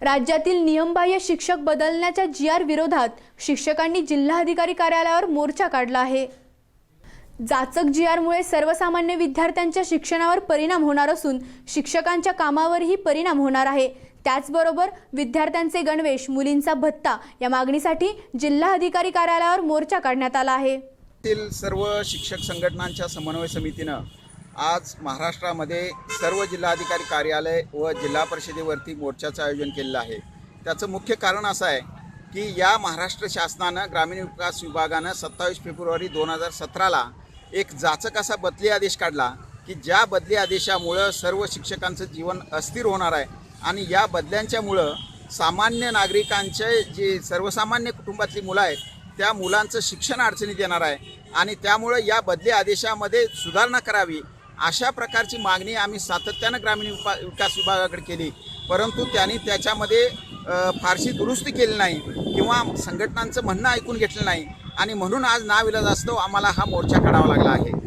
राज्यातील नियमबाह्य शिक्षक बदलण्याच्या जी आर विरोधात शिक्षकांनी जिल्हाधिकारी कार्यालयावर मोर्चा काढला आहे. जाचक जी आरमुळे सर्वसामान्य विद्यार्थ्यांच्या शिक्षणावर परिणाम होणार असून शिक्षकांच्या कामावरही परिणाम होणार आहे. त्याचबरोबर विद्यार्थ्यांचे गणवेश मुलींचा भत्ता या मागणीसाठी जिल्हाधिकारी कार्यालयावर मोर्चा काढण्यात आला आहे. सर्व शिक्षक संघटनांच्या समन्वय समितीनं आज महाराष्ट्रामध्ये सर्व जिल्हाधिकारी कार्यालय व जिल्हा परिषदेवरती मोर्चाचं आयोजन केलेलं आहे. त्याचं मुख्य कारण असं आहे की या महाराष्ट्र शासनानं ग्रामीण विकास विभागानं सत्तावीस फेब्रुवारी दोन हजार सतराला एक जाचक असा बदली आदेश काढला की ज्या बदली आदेशामुळं सर्व शिक्षकांचं जीवन अस्थिर होणार आहे आणि या बदल्यांच्यामुळं सामान्य नागरिकांचे जे सर्वसामान्य कुटुंबातली मुलं आहेत त्या मुलांचं शिक्षण अडचणीत येणार आहे आणि त्यामुळं या बदली आदेशामध्ये सुधारणा करावी अशा प्रकारची मागणी आम्ही सातत्यानं ग्रामीण विपा विकास विभागाकडे केली. परंतु त्यांनी त्याच्यामध्ये फारशी दुरुस्ती केली नाही किंवा संघटनांचं म्हणणं ऐकून घेतलं नाही. आणि म्हणून आज नाविलाज असतो आम्हाला हा मोर्चा काढावा लागला आहे.